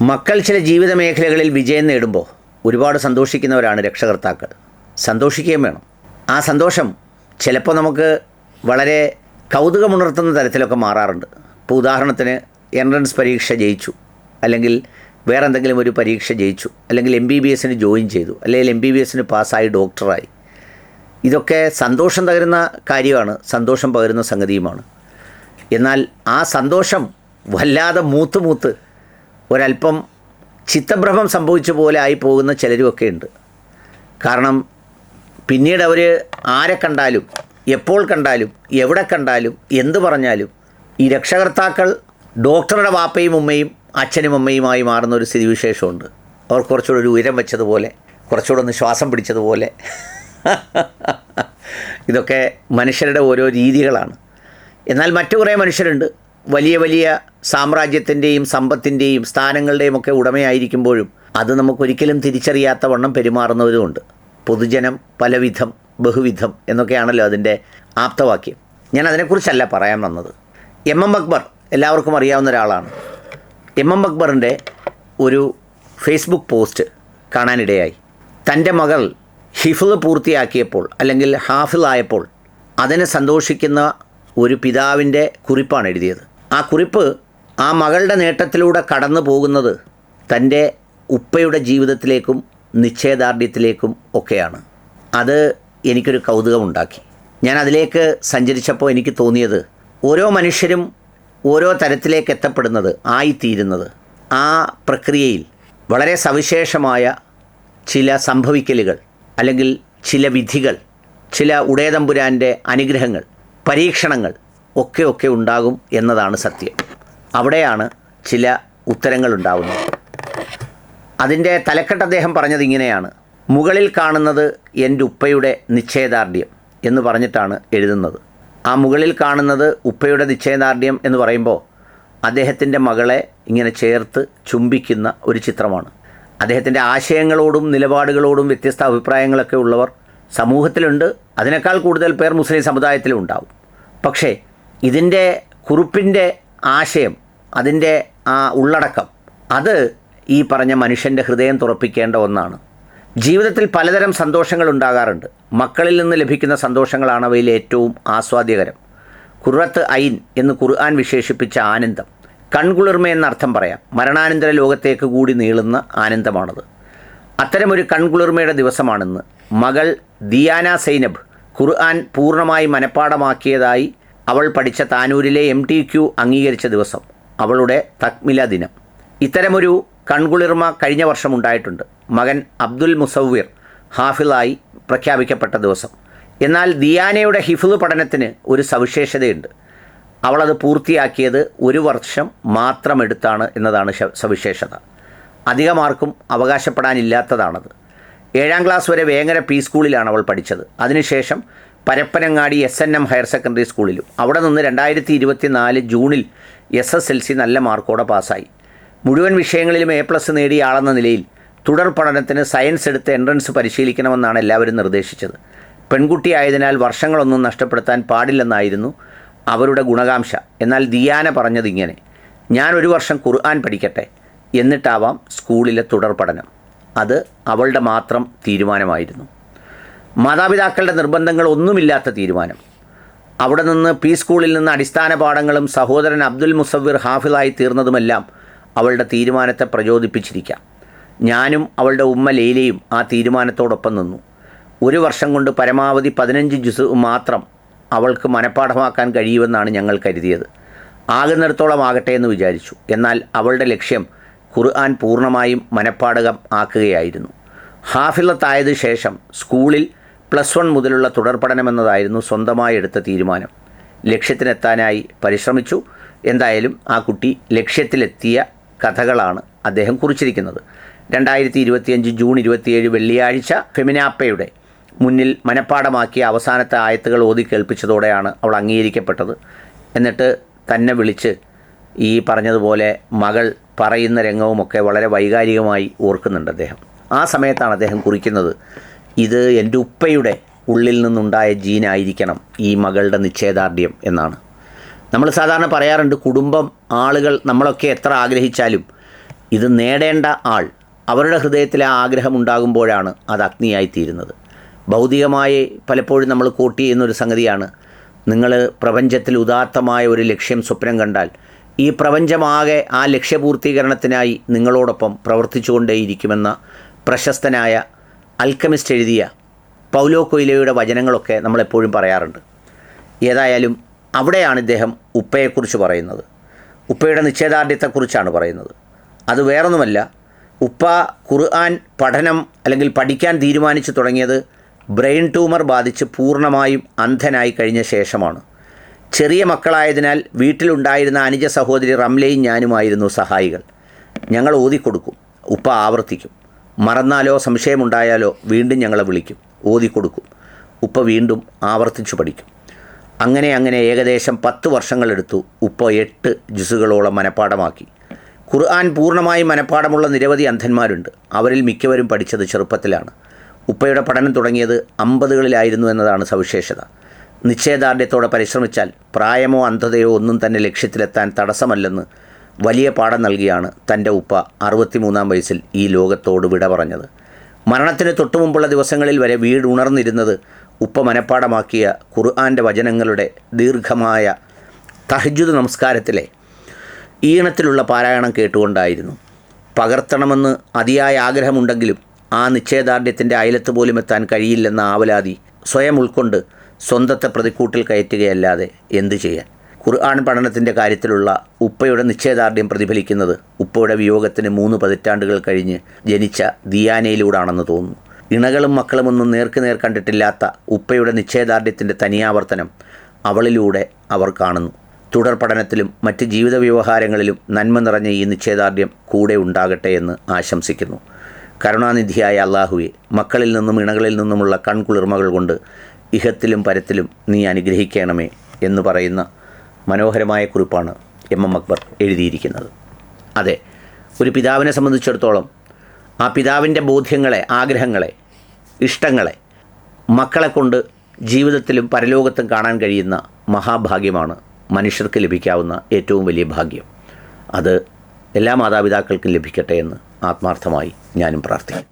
മക്കൾ ചില ജീവിത മേഖലകളിൽ വിജയം നേടുമ്പോൾ ഒരുപാട് സന്തോഷിക്കുന്നവരാണ് രക്ഷകർത്താക്കൾ. സന്തോഷിക്കുകയും വേണം. ആ സന്തോഷം ചിലപ്പോൾ നമുക്ക് വളരെ കൗതുകമുണർത്തുന്ന തരത്തിലൊക്കെ മാറാറുണ്ട്. ഇപ്പോൾ ഉദാഹരണത്തിന് എൻട്രൻസ് പരീക്ഷ ജയിച്ചു. അല്ലെങ്കിൽ വേറെ എന്തെങ്കിലും ഒരു പരീക്ഷ ജയിച്ചു. അല്ലെങ്കിൽ എം ബി ബി എസിന് ജോയിൻ ചെയ്തു. അല്ലെങ്കിൽ എം ബി ബി എസിന് പാസ്സായി ഡോക്ടറായി. ഇതൊക്കെ സന്തോഷം തകരുന്ന കാര്യമാണ്. സന്തോഷം പകരുന്ന സംഗതിയുമാണ്. എന്നാൽ ആ സന്തോഷം വല്ലാതെ മൂത്ത് മൂത്ത് ഒരല്പം ചിത്തഭ്രമം സംഭവിച്ച പോലെ ആയി പോകുന്ന ചിലരുമൊക്കെ ഉണ്ട്. കാരണം പിന്നീട് അവർ ആരെ കണ്ടാലും എപ്പോൾ കണ്ടാലും എവിടെ കണ്ടാലും എന്ത് പറഞ്ഞാലും ഈ രക്ഷകർത്താക്കൾ ഡോക്ടറുടെ വാപ്പയും ഉമ്മയും അച്ഛനും അമ്മയുമായി മാറുന്ന ഒരു സ്ഥിതിവിശേഷമുണ്ട്. അവർ കുറച്ചുകൂടെ ഒരു ഉയരം വെച്ചതുപോലെ കുറച്ചുകൂടെ ഒന്ന് ശ്വാസം പിടിച്ചതുപോലെ. ഇതൊക്കെ മനുഷ്യരുടെ ഓരോ രീതികളാണ്. എന്നാൽ മറ്റു കുറേ മനുഷ്യരുണ്ട്. വലിയ വലിയ സാമ്രാജ്യത്തിന്റെയും സമ്പത്തിന്റെയും സ്ഥാനങ്ങളുടെയും ഒക്കെ ഉടമയായിരിക്കുമ്പോഴും അത് നമുക്കൊരിക്കലും തിരിച്ചറിയാത്ത വണ്ണം പെരുമാറുന്നവരുമുണ്ട്. പൊതുജനം പലവിധം ബഹുവിധം എന്നൊക്കെയാണല്ലോ അതിന്റെ ആപ്തവാക്യം. ഞാൻ അതിനെക്കുറിച്ചല്ല പറയാൻ വന്നത്. എം എം അക്ബർ എല്ലാവർക്കും അറിയാവുന്ന ഒരാളാണ്. എം എം അക്ബറിന്റെ ഒരു ഫേസ്ബുക്ക് പോസ്റ്റ് കാണാനിടയായി. തന്റെ മകൾ ഹിഫിൾ പൂർത്തിയാക്കിയപ്പോൾ അല്ലെങ്കിൽ ഹാഫിളായപ്പോൾ അതിനെ സന്തോഷിക്കുന്ന ഒരു പിതാവിന്റെ കുറിപ്പാണ് എഴുതിയത്. ആ കുറിപ്പ് ആ മകളുടെ നേട്ടത്തിലൂടെ കടന്നു പോകുന്നത് തന്റെ ഉപ്പയുടെ ജീവിതത്തിലേക്കും നിശ്ചയദാർഢ്യത്തിലേക്കും ഒക്കെയാണ്. അത് എനിക്കൊരു കൗതുകമുണ്ടാക്കി. ഞാൻ അതിലേക്ക് സഞ്ചരിച്ചപ്പോൾ എനിക്ക് തോന്നിയത് ഓരോ മനുഷ്യരും ഓരോ തരത്തിലേക്ക് എത്തപ്പെടുന്നത് ആയിത്തീരുന്നത് ആ പ്രക്രിയയിൽ വളരെ സവിശേഷമായ ചില സംഭവിക്കലുകൾ അല്ലെങ്കിൽ ചില വിധികൾ ചില ഉടയതമ്പുരാന്റെ അനുഗ്രഹങ്ങൾ പരീക്ഷണങ്ങൾ ഒക്കെ ഒക്കെ ഉണ്ടാകും എന്നതാണ് സത്യം. അവിടെയാണ് ചില ഉത്തരങ്ങൾ ഉണ്ടാവുന്നത്. അതിന്റെ തലക്കെട്ട് അദ്ദേഹം പറഞ്ഞത് ഇങ്ങനെയാണ്. മുകളിൽ കാണുന്നത് എന്റെ ഉപ്പയുടെ നിശ്ചയദാർഢ്യം എന്ന് പറഞ്ഞിട്ടാണ് എഴുതുന്നത്. ആ മുകളിൽ കാണുന്നത് ഉപ്പയുടെ നിശ്ചയദാർഢ്യം എന്ന് പറയുമ്പോൾ അദ്ദേഹത്തിന്റെ മകളെ ഇങ്ങനെ ചേർത്ത് ചുംബിക്കുന്ന ഒരു ചിത്രമാണ്. അദ്ദേഹത്തിന്റെ ആശയങ്ങളോടും നിലപാടുകളോടും വ്യത്യസ്ത അഭിപ്രായങ്ങളൊക്കെ ഉള്ളവർ സമൂഹത്തിലുണ്ട്. അതിനേക്കാൾ കൂടുതൽ പേർ മുസ്ലിം സമുദായത്തിലും ഉണ്ടാവും. പക്ഷേ ഇതിന്റെ കുറിപ്പിന്റെ ആശയം അതിന്റെ ആ ഉള്ളടക്കം അത് ഈ പറഞ്ഞ മനുഷ്യന്റെ ഹൃദയം തുറപ്പിക്കേണ്ട ഒന്നാണ്. ജീവിതത്തിൽ പലതരം സന്തോഷങ്ങൾ ഉണ്ടാകാറുണ്ട്. മക്കളിൽ നിന്ന് ലഭിക്കുന്ന സന്തോഷങ്ങളാണ് അവയിൽ ഏറ്റവും ആസ്വാദ്യകരം. കുറത്ത് ഐൻ എന്ന് ഖുർആൻ വിശേഷിപ്പിച്ച ആനന്ദം. കൺകുളിർമ എന്ന അർത്ഥം പറയാം. മരണാനന്തര ലോകത്തേക്ക് കൂടി നീളുന്ന ആനന്ദമാണത്. അത്തരമൊരു കൺകുളിർമയുടെ ദിവസമാണെന്ന്. മകൾ ദിയാന സൈനബ് ഖുർആൻ പൂർണമായി മനഃപ്പാടമാക്കിയതായി അവൾ പഠിച്ച താനൂരിലെ എം ടി ക്യു അംഗീകരിച്ച ദിവസം അവളുടെ തക്മില ദിനം. ഇത്തരമൊരു കൺകുളിർമ കഴിഞ്ഞ വർഷം ഉണ്ടായിട്ടുണ്ട്. മകൻ അബ്ദുൽ മുസവ്വിർ ഹാഫിളായി പ്രഖ്യാപിക്കപ്പെട്ട ദിവസം. എന്നാൽ ദിയാനയുടെ ഹിഫുദ് പഠനത്തിന് ഒരു സവിശേഷതയുണ്ട്. അവളത് പൂർത്തിയാക്കിയത് ഒരു വർഷം മാത്രമെടുത്താണ് എന്നതാണ് സവിശേഷത. അധികമാർക്കും അവകാശപ്പെടാനില്ലാത്തതാണത്. ഏഴാം ക്ലാസ് വരെ വേങ്ങര പി സ്കൂളിലാണ് അവൾ പഠിച്ചത്. അതിനുശേഷം Parappanangadi S N M higher secondary സ്കൂളിലും അവിടെ നിന്ന് രണ്ടായിരത്തി ഇരുപത്തി നാല് ജൂണിൽ എസ് എസ് എൽ സി നല്ല മാർക്കോടെ പാസ്സായി. മുഴുവൻ വിഷയങ്ങളിലും എ പ്ലസ് നേടിയ ആളെന്ന നിലയിൽ തുടർ പഠനത്തിന് സയൻസ് എടുത്ത് എൻട്രൻസ് പരിശീലിക്കണമെന്നാണ് എല്ലാവരും നിർദ്ദേശിച്ചത്. പെൺകുട്ടിയായതിനാൽ വർഷങ്ങളൊന്നും നഷ്ടപ്പെടുത്താൻ പാടില്ലെന്നായിരുന്നു അവരുടെ ഗുണകാംക്ഷ. എന്നാൽ ദിയാന പറഞ്ഞതിങ്ങനെ ഞാൻ ഒരു വർഷം ഖുർആൻ പഠിക്കട്ടെ എന്നിട്ടാവാം സ്കൂളിലെ തുടർ പഠനം. അത് അവളുടെ മാത്രം തീരുമാനമായിരുന്നു. മാതാപിതാക്കളുടെ നിർബന്ധങ്ങൾ ഒന്നുമില്ലാത്ത തീരുമാനം. അവിടെ നിന്ന് പി സ്കൂളിൽ നിന്ന് അടിസ്ഥാന പാഠങ്ങളും സഹോദരൻ അബ്ദുൽ മുസവിർ ഹാഫിളായി തീർന്നതുമെല്ലാം അവളുടെ തീരുമാനത്തെ പ്രചോദിപ്പിച്ചിരിക്കാം. ഞാനും അവളുടെ ഉമ്മ ലൈലയും ആ തീരുമാനത്തോടൊപ്പം നിന്നു. ഒരു വർഷം കൊണ്ട് പരമാവധി പതിനഞ്ച് ജുസ് മാത്രം അവൾക്ക് മനഃപ്പാഠമാക്കാൻ കഴിയുമെന്നാണ് ഞങ്ങൾ കരുതിയത്. ആകുന്നിടത്തോളം ആകട്ടെ എന്ന് വിചാരിച്ചു. എന്നാൽ അവളുടെ ലക്ഷ്യം ഖുർആൻ പൂർണമായും മനഃപ്പാടകം ആക്കുകയായിരുന്നു. ഹാഫിളത്തായത് ശേഷം സ്കൂളിൽ പ്ലസ് വൺ മുതലുള്ള തുടർ പഠനമെന്നതായിരുന്നു സ്വന്തമായി എടുത്ത തീരുമാനം. ലക്ഷ്യത്തിനെത്താനായി പരിശ്രമിച്ചു. എന്തായാലും ആ കുട്ടി ലക്ഷ്യത്തിലെത്തിയ കഥകളാണ് അദ്ദേഹം കുറിച്ചിരിക്കുന്നത്. രണ്ടായിരത്തി ഇരുപത്തിയഞ്ച് ജൂൺ ഇരുപത്തിയേഴ് വെള്ളിയാഴ്ച ഫെമിനാപ്പയുടെ മുന്നിൽ മനഃപ്പാടമാക്കിയ അവസാനത്തെ ആയത്തുകൾ ഓതി കേൾപ്പിച്ചതോടെയാണ് അവൾ അംഗീകരിക്കപ്പെട്ടത്. എന്നിട്ട് തന്നെ വിളിച്ച് ഈ പറഞ്ഞതുപോലെ മകൾ പറയുന്ന രംഗവുമൊക്കെ വളരെ വൈകാരികമായി ഓർക്കുന്നുണ്ട് അദ്ദേഹം. ആ സമയത്താണ് അദ്ദേഹം കുറിക്കുന്നത്. ഇത് എന്റെ ഉപ്പയുടെ ഉള്ളിൽ നിന്നുണ്ടായ ജീനായിരിക്കണം ഈ മകളുടെ നിശ്ചയദാർഢ്യം എന്നാണ്. നമ്മൾ സാധാരണ പറയാറുണ്ട് കുടുംബം ആളുകൾ നമ്മളൊക്കെ എത്ര ആഗ്രഹിച്ചാലും ഇത് നേടേണ്ട ആൾ അവരുടെ ഹൃദയത്തിൽ ആ ആഗ്രഹം ഉണ്ടാകുമ്പോഴാണ് അത് അഗ്നിയായിത്തീരുന്നത് ഭൗതികമായി പലപ്പോഴും നമ്മൾ കോട്ട് ചെയ്യുന്നൊരു സംഗതിയാണ് നിങ്ങൾ പ്രപഞ്ചത്തിൽ ഉദാത്തമായ ഒരു ലക്ഷ്യം സ്വപ്നം കണ്ടാൽ ഈ പ്രപഞ്ചമാകെ ആ ലക്ഷ്യപൂർത്തീകരണത്തിനായി നിങ്ങളോടൊപ്പം പ്രവർത്തിച്ചുകൊണ്ടേയിരിക്കുമെന്ന പ്രശസ്തനായ അൽക്കമിസ്റ്റ് എഴുതിയ പൗലോ കൊയിലയുടെ വചനങ്ങളൊക്കെ നമ്മളെപ്പോഴും പറയാറുണ്ട്. ഏതായാലും അവിടെയാണ് ഇദ്ദേഹം ഉപ്പയെക്കുറിച്ച് പറയുന്നത്. ഉപ്പയുടെ നിശ്ചയദാർഢ്യത്തെക്കുറിച്ചാണ് പറയുന്നത്. അത് വേറൊന്നുമല്ല ഉപ്പ ഖുർആൻ പഠനം അല്ലെങ്കിൽ പഠിക്കാൻ തീരുമാനിച്ചു തുടങ്ങിയത് ബ്രെയിൻ ട്യൂമർ ബാധിച്ച് പൂർണമായും അന്ധനായി കഴിഞ്ഞ ശേഷമാണ്. ചെറിയ മക്കളായതിനാൽ വീട്ടിലുണ്ടായിരുന്ന അനുജ സഹോദരി റംലയും ഞാനുമായിരുന്നു സഹായികൾ. ഞങ്ങൾ ഓതിക്കൊടുക്കും. ഉപ്പ ആവർത്തിക്കും. മറന്നാലോ സംശയമുണ്ടായാലോ വീണ്ടും ഞങ്ങളെ വിളിക്കും ഓതിക്കൊടുക്കും. ഉപ്പ വീണ്ടും ആവർത്തിച്ചു പഠിക്കും. അങ്ങനെ അങ്ങനെ ഏകദേശം പത്ത് വർഷങ്ങളെടുത്തു ഉപ്പ എട്ട് ജുസുകളോളം മനഃപ്പാടമാക്കി ഖുർആൻ പൂർണമായും മനഃപ്പാടമുള്ള നിരവധി അന്ധന്മാരുണ്ട്. അവരിൽ മിക്കവരും പഠിച്ചത് ചെറുപ്പത്തിലാണ്. ഉപ്പയുടെ പഠനം തുടങ്ങിയത് അമ്പതുകളിലായിരുന്നു എന്നതാണ് സവിശേഷത. നിശ്ചയദാർഢ്യത്തോടെ പരിശ്രമിച്ചാൽ പ്രായമോ അന്ധതയോ ഒന്നും തന്നെ ലക്ഷ്യത്തിലെത്താൻ തടസ്സമല്ലെന്ന് വലിയ പാഠം നൽകിയാണ് തന്റെ ഉപ്പ അറുപത്തിമൂന്നാം വയസ്സിൽ ഈ ലോകത്തോട് വിട പറഞ്ഞത്. മരണത്തിന് തൊട്ടുമുമ്പുള്ള ദിവസങ്ങളിൽ വരെ വീട് ഉണർന്നിരുന്നത് ഉപ്പ മനഃപ്പാടമാക്കിയ ഖുർആാന്റെ വചനങ്ങളുടെ ദീർഘമായ തഹജുദ് നമസ്കാരത്തിലെ ഈണത്തിലുള്ള പാരായണം കേട്ടുകൊണ്ടായിരുന്നു. പകർത്തണമെന്ന് അതിയായ ആഗ്രഹമുണ്ടെങ്കിലും ആ നിശ്ചയദാർഢ്യത്തിന്റെ അയലത്ത് പോലും എത്താൻ കഴിയില്ലെന്ന ആവലാതി സ്വയം ഉൾക്കൊണ്ട് സ്വന്തത്തെ പ്രതിക്കൂട്ടിൽ കയറ്റുകയല്ലാതെ എന്തു ചെയ്യാൻ? ഖുർആൻ പഠനത്തിന്റെ കാര്യത്തിലുള്ള ഉപ്പയുടെ നിശ്ചയദാർഢ്യം പ്രതിഫലിക്കുന്നത് ഉപ്പയുടെ വിയോഗത്തിന് മൂന്ന് പതിറ്റാണ്ടുകൾ കഴിഞ്ഞ് ജനിച്ച ദിയാനയിലൂടാണെന്ന് തോന്നുന്നു. ഇണകളും മക്കളുമൊന്നും നേർക്ക് നേർ കണ്ടിട്ടില്ലാത്ത ഉപ്പയുടെ നിശ്ചയദാർഢ്യത്തിന്റെ തനിയാവർത്തനം അവളിലൂടെ അവർ കാണുന്നു. തുടർ പഠനത്തിലും മറ്റ് ജീവിത വ്യവഹാരങ്ങളിലും നന്മ നിറഞ്ഞ ഈ നിശ്ചയദാർഢ്യം കൂടെ ഉണ്ടാകട്ടെ എന്ന് ആശംസിക്കുന്നു. കരുണാനിധിയായ അള്ളാഹുവെ മക്കളിൽ നിന്നും ഇണകളിൽ നിന്നുമുള്ള കൺകുളിർമകൾ കൊണ്ട് ഇഹത്തിലും പരത്തിലും നീ അനുഗ്രഹിക്കണമേ എന്ന് പറയുന്ന മനോഹരമായ കുറിപ്പാണ് എം എം അക്ബർ എഴുതിയിരിക്കുന്നത്. അതെ ഒരു പിതാവിനെ സംബന്ധിച്ചിടത്തോളം ആ പിതാവിന്റെ ബോധ്യങ്ങളെ ആഗ്രഹങ്ങളെ ഇഷ്ടങ്ങളെ മക്കളെ കൊണ്ട് ജീവിതത്തിലും പരലോകത്തും കാണാൻ കഴിയുന്ന മഹാഭാഗ്യമാണ് മനുഷ്യർക്ക് ലഭിക്കാവുന്ന ഏറ്റവും വലിയ ഭാഗ്യം. അത് എല്ലാ മാതാപിതാക്കൾക്കും ലഭിക്കട്ടെ എന്ന് ആത്മാർത്ഥമായി ഞാനും പ്രാർത്ഥിക്കും